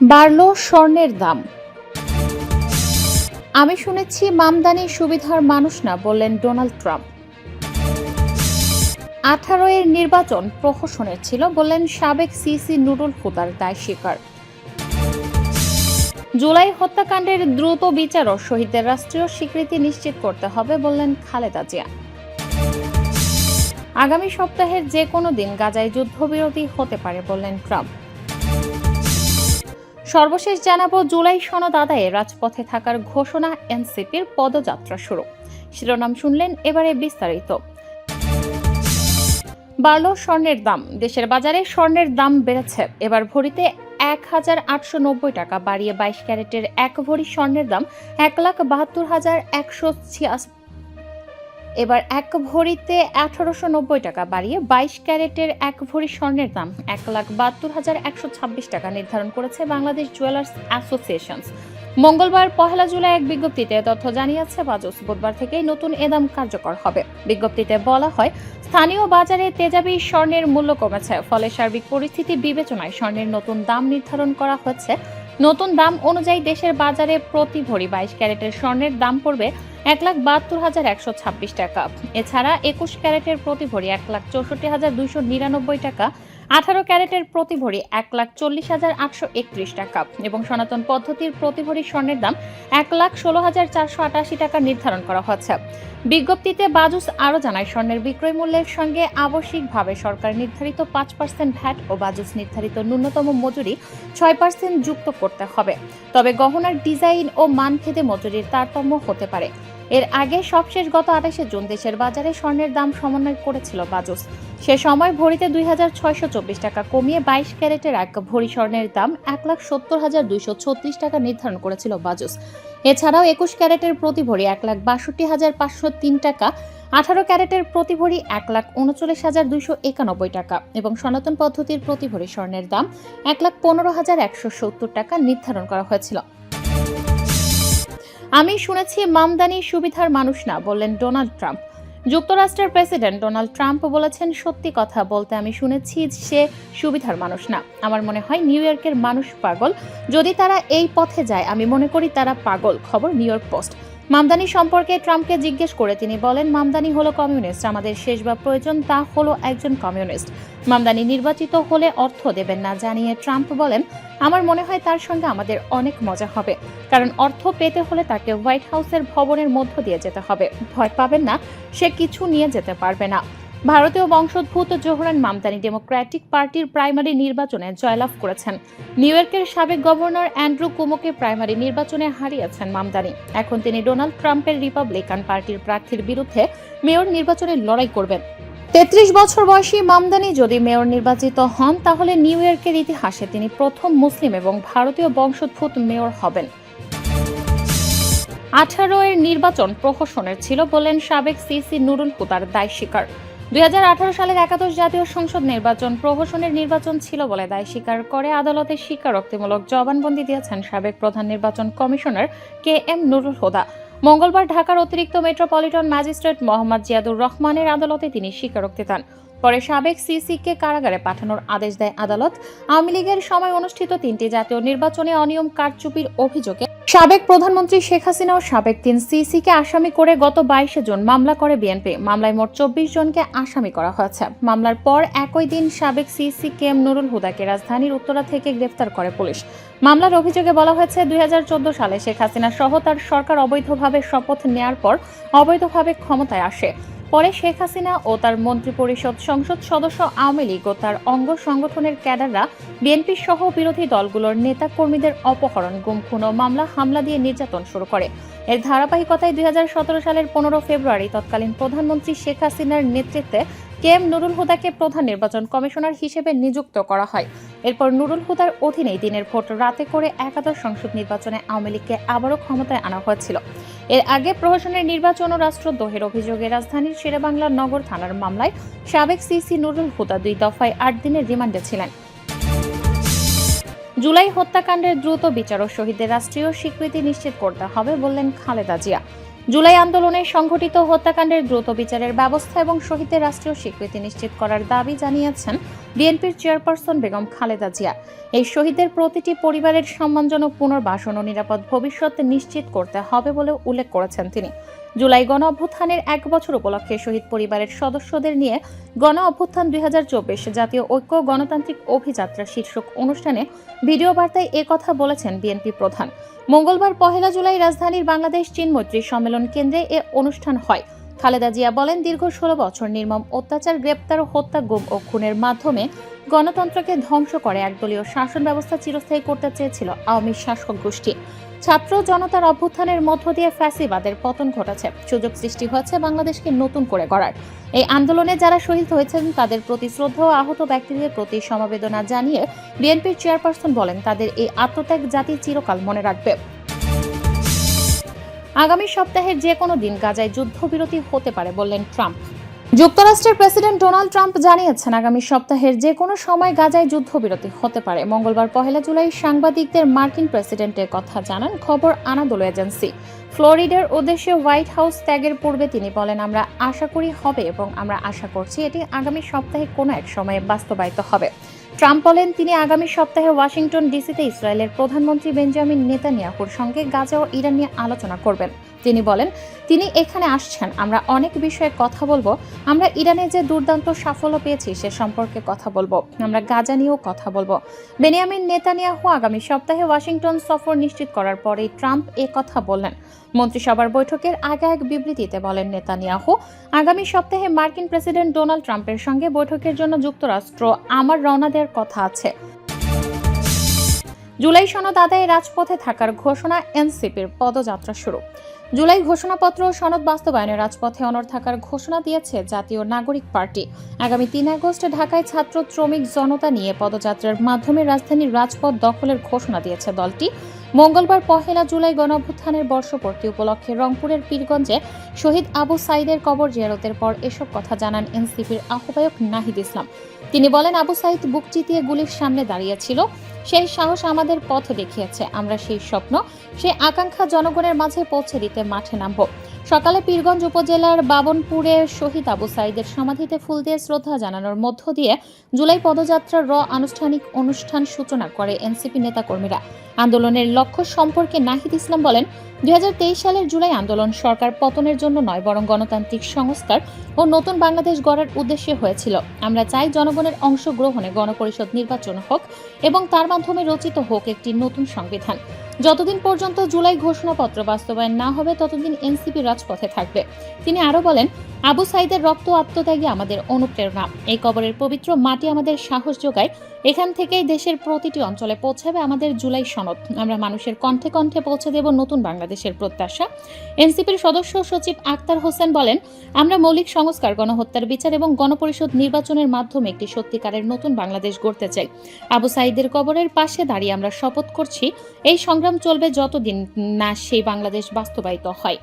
বাড়ল স্বর্ণের দাম। আমি শুনেছি মামদানি সুবিধার মানুষ না বললেন ডোনাল্ড ট্রাম্প। আঠারো এর নির্বাচন প্রহসনের ছিল বললেন সাবেক সিসি নুরুল হুদার দায় স্বীকার। জুলাই হত্যাকাণ্ডের দ্রুত বিচার ও শহীদদের রাষ্ট্রীয় স্বীকৃতি নিশ্চিত করতে হবে বললেন খালেদা জিয়া। আগামী সপ্তাহের যে কোনো দিন গাজায় যুদ্ধবিরতি হতে পারে বললেন ট্রাম্প। সর্বশেষ জানাব, জুলাই সনদ আদায়ে রাজপথে থাকার ঘোষণা এনসিপির পদযাত্রা শুরু। শিরোনাম শুনলেন এবারে বিস্তারিত। বাড়ল স্বর্ণের দাম। দেশের বাজারে স্বর্ণের দাম বেড়েছে। এবার ভরিতে এক হাজার আটশো নব্বই টাকা, বাড়িয়ে বাইশ ক্যারেটের এক ভরি স্বর্ণের দাম এক লাখ বাহাত্তর হাজার একশো এবার এক ভরিতে আঠারোশো নব্বই টাকা বাড়িয়ে বাইশ ক্যারেটের এক ভরি স্বর্ণের দাম এক লাখ বাহাত্তর হাজার একশো ছাব্বিশ টাকা নির্ধারণ করেছে বাংলাদেশ জুয়েলার্স অ্যাসোসিয়েশন মঙ্গলবার পহেলা জুলাই এক বিজ্ঞপ্তিতে তথ্য জানিয়েছে বাজুস বুধবার থেকেই নতুন এ দাম কার্যকর হবে। বিজ্ঞপ্তিতে বলা হয়, স্থানীয় বাজারে তেজাবি স্বর্ণের মূল্য কমেছে, ফলে সার্বিক পরিস্থিতি বিবেচনায় স্বর্ণের নতুন দাম নির্ধারণ করা হচ্ছে। নতুন দাম অনুযায়ী দেশের বাজারে প্রতি ভরি বাইশ ক্যারেটের স্বর্ণের দাম পড়বে এক লাখ বাহাত্তর হাজার একশো ছাব্বিশ টাকা। এছাড়া একুশ ক্যারেটের প্রতি ভরি এক লাখ চৌষট্টি হাজার দুইশো নিরানব্বই টাকা আঠারো ক্যারেটের প্রতি ভরি এক লাখ চল্লিশ হাজার আটশো একত্রিশ টাকা এবং সনাতন পদ্ধতির প্রতি ভরি স্বর্ণের দাম এক লাখ ষোলো হাজার চারশো আটাশি টাকা নির্ধারণ করা হচ্ছে। বিজ্ঞপ্তিতে বাজুস আরও জানায়, স্বর্ণের বিক্রয় মূল্যের সঙ্গে আবশ্যিকভাবে সরকার নির্ধারিত পাঁচ পার্সেন্ট ভ্যাট ও বাজুস নির্ধারিত ন্যূনতম মজুরি ছয় পার্সেন্ট যুক্ত করতে হবে। তবে গহনার ডিজাইন ও মানভেদে মজুরির তারতম্য হতে পারে। এর আগে সবশেষ গত আঠাশে জুন দেশের বাজারে স্বর্ণের দাম সমন্বয় করেছিল বাজুস। সে সময় ভরিতে দুই হাজার ছয়শো চব্বিশ টাকা কমিয়ে বাইশ ক্যারেটের এক ভরি স্বর্ণের দাম এক লাখ সত্তর হাজার দুইশো ছত্রিশ টাকা নির্ধারণ করেছিল বাজুস। এছাড়াও একুশ ক্যারেটের প্রতি ভরি এক লাখ বাষট্টি হাজার পাঁচশো তিন টাকা, আঠারো ক্যারেটের প্রতি ভরি এক লাখ উনচল্লিশ হাজার দুইশো একানব্বই টাকা এবং সনাতন পদ্ধতির প্রতি ভরি স্বর্ণের দাম এক লাখ পনেরো হাজার একশো সত্তর টাকা নির্ধারণ করা হয়েছিল। আমি শুনেছি মামদানি সুবিধার মানুষ না, বললেন ডোনাল্ড ট্রাম্প। যুক্তরাষ্ট্রের প্রেসিডেন্ট ডোনাল্ড ট্রাম্প বলেছেন, সত্যি কথা বলতে আমি শুনেছি সে সুবিধার মানুষ না। আমার মনে হয় নিউ ইয়র্কের মানুষ পাগল। যদি তারা এই পথে যায়, আমি মনে করি তারা পাগল। খবর নিউ ইয়র্ক পোস্ট। মামদানি সম্পর্কে ট্রাম্পকে জিজ্ঞেস করে তিনি বলেন, মামদানি হলো কমিউনিস্ট, আমাদের শেষ বা প্রয়োজন তা হলো একজন কমিউনিস্ট। মামদানি নির্বাচিত হলে অর্থ দেবেন না। জানিয়ে ট্রাম্প বলেন, আমার মনে হয় তার সঙ্গে আমাদের অনেক মজা হবে, কারণ অর্থ পেতে হলে তাকে হোয়াইট হাউসের ভবনের মধ্য দিয়ে যেতে হবে। ভয় পাবেন না, সে কিছু নিয়ে যেতে পারবে না। ভারতীয় বংশোদ্ভূত জোহরান মামদানি ডেমোক্র্যাটিক পার্টির প্রাইমারি নির্বাচনে জয়লাভ করেছেন। নিউ ইয়র্কের সাবেক গভর্নর অ্যান্ড্রু কুমোকে প্রাইমারি নির্বাচনে হারিয়েছেন মামদানি। এখন তিনি ডোনাল্ড ট্রাম্পের রিপাবলিকান পার্টির প্রার্থীর বিরুদ্ধে মেয়র নির্বাচনে লড়াই করবেন। তেত্রিশ বছর বয়সী মামদানি যদি মেয়র নির্বাচিত হন, তাহলে নিউ ইয়র্কের ইতিহাসে তিনি প্রথম মুসলিম এবং ভারতীয় বংশোদ্ভূত মেয়র হবেন। আঠারো এর নির্বাচন প্রহসনের ছিল বললেন সাবেক সিসি নুরুল হুদার দায় স্বীকার। দুই হাজার আঠারো সালের একাদশ জাতীয় সংসদ নির্বাচন প্রহসনের নির্বাচন ছিল বলে দায় স্বীকার করে আদালতে স্বীকারোক্তিমূলক জবানবন্দি দিয়েছেন সাবেক প্রধান নির্বাচন commissioner K M Nurul Huda. মঙ্গলবার ঢাকার অতিরিক্ত মেট্রোপলিটন ম্যাজিস্ট্রেট মোহাম্মদ জিয়াদুর রহমানের আদালতে তিনি স্বীকারোক্তি দেন। পরে সাবেক সিসিকে কারাগারে পাঠানোর আদেশ দেয় আদালত। আওয়ামী লীগের সময় অনুষ্ঠিত তিনটি জাতীয় নির্বাচনে অনিয়ম কারচুপির অভিযোগে সাবেক প্রধানমন্ত্রী শেখ হাসিনা ও সাবেক তিন সিসিকে আসামি করে গত বাইশে জুন মামলা করে বিএনপি। মামলায় মোট চব্বিশ জনকে আসামি করা হয়েছে। মামলার পর একই দিন সাবেক সিসি কে এম নুরুল হুদাকে রাজধানীর উত্তরা থেকে গ্রেফতার করে পুলিশ। মামলার অভিযোগে বলা হয়েছে, দুই হাজার চোদ্দ সালে শেখ হাসিনা সহ তার সরকার অবৈধভাবে শপথ নেয়ার পর অবৈধভাবে ক্ষমতায় আসে। পরে শেখ হাসিনা ও তার মন্ত্রিপরিষদ সংসদ সদস্য আওয়ামী লীগ ও তার অঙ্গ সংগঠনের ক্যাডাররা বিএনপি সহ বিরোধী দলগুলোর নেতা কর্মীদের অপহরণ গুম খুন ও মামলা, হামলা দিয়ে নির্যাতন শুরু করে। এর ধারাবাহিকতায় দুই হাজার সতেরো সালের পনেরো ফেব্রুয়ারি তৎকালীন প্রধানমন্ত্রী শেখ হাসিনার নেতৃত্বে কে এম নুরুল হুদাকে প্রধান নির্বাচন কমিশনার হিসেবে নিযুক্ত করা হয়। এরপর নুরুল হুদার অধীনেই দিনের ভোট রাতে করে একাদশ সংসদ নির্বাচনে আওয়ামী লীগকে আবারও ক্ষমতায় আনা হয়েছিল। এর আগে প্রহসনের নির্বাচন ও রাষ্ট্রদ্রোহের অভিযোগে রাজধানীর শেরেবাংলা নগর থানার মামলায় সাবেক সিসি নুরুল হুদা দুই দফায় আট দিনের রিমান্ডে ছিলেন। জুলাই হত্যাকাণ্ডের দ্রুত বিচার ও শহীদদের রাষ্ট্রীয় স্বীকৃতি নিশ্চিত করতে হবে বললেন খালেদা জিয়া। জুলাই আন্দোলনে সংঘটিত হত্যাকাণ্ডের দ্রুত বিচারের ব্যবস্থা এবং শহীদদের রাষ্ট্রীয় স্বীকৃতি নিশ্চিত করার দাবি জানিয়েছেন বিএনপির চেয়ারপারসন বেগম খালেদা জিয়া। এই শহীদের প্রতিটি পরিবারের সম্মানজনক পুনর্বাসন ও নিরাপদ ভবিষ্যৎ নিশ্চিত করতে হবে বলে উল্লেখ করেছেন তিনি। জুলাই গণ অভ্যুত্থানের এক বছর উপলক্ষে শহীদ পরিবারের সদস্যদের নিয়ে গণ অভ্যুত্থান দুই জাতীয় ঐক্য গণতান্ত্রিক অভিযাত্রা শীর্ষক অনুষ্ঠানে ভিডিও বার্তায় কথা বলেছেন বিএনপি প্রধান। মঙ্গলবার পহেলা জুলাই রাজধানীর বাংলাদেশ চীন মৈত্রী সম্মেলন কেন্দ্রে এ অনুষ্ঠান হয়। খালেদা জিয়া বলেন, দীর্ঘ ষোলো বছর নির্মম অত্যাচার, গ্রেপ্তার, হত্যা, গুম ও খুনের মাধ্যমে গণতন্ত্রকে ধ্বংস করে একদলীয় শাসন ব্যবস্থা চিরস্থায়ী করতে চেয়েছিল আওয়ামী শাসক গোষ্ঠী ছাত্র জনতার অভ্যুত্থানের মধ্য দিয়ে ফ্যাসিবাদের পতন ঘটেছে। সুযোগ সৃষ্টি হয়েছে বাংলাদেশকে নতুন করে গড়ার। এই আন্দোলনে যারা শহীদ হয়েছেন, তাদের প্রতি শ্রদ্ধা ও আহত ব্যক্তিদের প্রতি সমবেদনা জানিয়ে বিএনপির চেয়ারপারসন বলেন, তাদের এই আত্মত্যাগ জাতি চিরকাল মনে রাখবে। আগামী সপ্তাহের যে কোনো দিন গাজায় যুদ্ধবিরতি হতে পারে বললেন ট্রাম্প। যুক্তরাষ্ট্রের প্রেসিডেন্ট ডোনাল্ড ট্রাম্প জানিয়েছেন আগামী সপ্তাহের যে কোনো সময় গাজায় যুদ্ধবিরতি হতে পারে। মঙ্গলবার পহেলা জুলাই সাংবাদিকদের মার্কিন প্রেসিডেন্টের কথা জানান খবর আনাদোলো এজেন্সি। ফ্লোরিডার উদ্দেশ্যে হোয়াইট হাউস ত্যাগের পূর্বে তিনি বলেন, আমরা আশা করি হবে এবং আমরা আশা করছি এটি আগামী সপ্তাহে কোনো এক সময়ে বাস্তবায়িত হবে। ট্রাম্প বলেন, তিনি আগামী সপ্তাহে ওয়াশিংটন ডিসিতে ইসরায়েলের প্রধানমন্ত্রী বেঞ্জামিন নেতানিয়াহুর সঙ্গে গাজা ও ইরান নিয়ে আলোচনা করবেন। তিনি বলেন, তিনি এখানে আসছেন, আমরা অনেক বিষয়ে কথা বলব। আমরা ইরানে যে দুর্দান্ত সাফল্য পেয়েছি, সে সম্পর্কে কথা বলব। আমরা গাজা নিয়েও কথা বলব। বেনিয়ামিন নেতানিয়াহু আগামী সপ্তাহে ওয়াশিংটন সফর নিশ্চিত করার পরেই ট্রাম্প এ কথা বললেন। মন্ত্রিসভার বৈঠকের আগে এক বিবৃতিতে বলেন নেতানিয়াহু, আগামী সপ্তাহে মার্কিন প্রেসিডেন্ট ডোনাল্ড ট্রাম্পের সঙ্গে বৈঠকের জন্য যুক্তরাষ্ট্র আমার রওনা দেওয়ার কথা আছে। জুলাই সনদ আদায়ে রাজপথে থাকার ঘোষণা এনসিপির পদযাত্রা শুরু। জুলাই ঘোষণাপত্র সনদ বাস্তবায়নে রাজপথে অনর থাকার ঘোষণা দিয়েছে জাতীয় নাগরিক পার্টি। আগামী তিন আগস্ট ঢাকায় ছাত্র শ্রমিক জনতা নিয়ে পদযাত্রার মাধ্যমে রাজধানীর রাজপথ দখলের ঘোষণা দিয়েছে দলটি। মঙ্গলবার পহেলা জুলাই গণঅভ্যুত্থানের বর্ষপূর্তি উপলক্ষে রংপুরের পীরগঞ্জে শহীদ আবু সাইদের কবর জিয়ারতের পর এসব কথা জানান এনসিপির আহ্বায়ক নাহিদ ইসলাম। তিনি বলেন, আবু সাইদ বুক চিতিয়ে গুলির সামনে দাঁড়িয়েছিল। সেই সাহস আমাদের পথ দেখিয়েছে। আমরা সেই স্বপ্ন, সেই আকাঙ্ক্ষা জনগণের মাঝে পৌঁছে দিতে মাঠে নামব। সকালে পীরগঞ্জ উপজেলার বাবনপুরে শহীদ আবু সাইদের সমাধিতে ফুল দিয়ে শ্রদ্ধা জানানোর মধ্য দিয়ে জুলাই পদযাত্রার র আনুষ্ঠানিক অনুষ্ঠান সূচনা করে এনসিপি নেতাকর্মীরা। আন্দোলনের লক্ষ্য সম্পর্কে নাহিদ ইসলাম বলেন দুই হাজার তেইশ সালের জুলাই আন্দোলন সরকার পতনের জন্য নয়, বরং গণতান্ত্রিক সংস্কার ও নতুন বাংলাদেশ গড়ার উদ্দেশ্যে হয়েছিল। আমরা চাই জনগণের অংশগ্রহণে গণপরিষদ নির্বাচন হোক এবং তার মাধ্যমে রচিত হোক একটি নতুন সংবিধান। যতদিন পর্যন্ত জুলাই ঘোষণাপত্র বাস্তবায়ন না হবে, ততদিন এনসিপি রাজপথে থাকবে। তিনি আরও বলেন, আবু সাইদের রক্ত আত্মত্যাগী আমাদের অনুপ্রেরণা। এই কবরের পবিত্র মাটি আমাদের সাহস যোগায় এখান থেকেই দেশের প্রতিটি অঞ্চলে পৌঁছাবে আমাদের জুলাই সনদ। আমরা মানুষের কণ্ঠে কণ্ঠে পৌঁছে দেব নতুন বাংলাদেশের প্রত্যাশা। এনসিপির সদস্য সচিব আক্তার হোসেন বলেন, আমরা মৌলিক সংস্কার, গণহত্যার বিচার এবং গণপরিষদ নির্বাচনের মাধ্যমে একটি সত্যিকারের নতুন বাংলাদেশ গড়তে চাই। আবু সাইদের কবরের পাশে দাঁড়িয়ে আমরা শপথ করছি, এই সংগ্রাম চলবে যতদিন না সেই বাংলাদেশ বাস্তবায়িত হয়।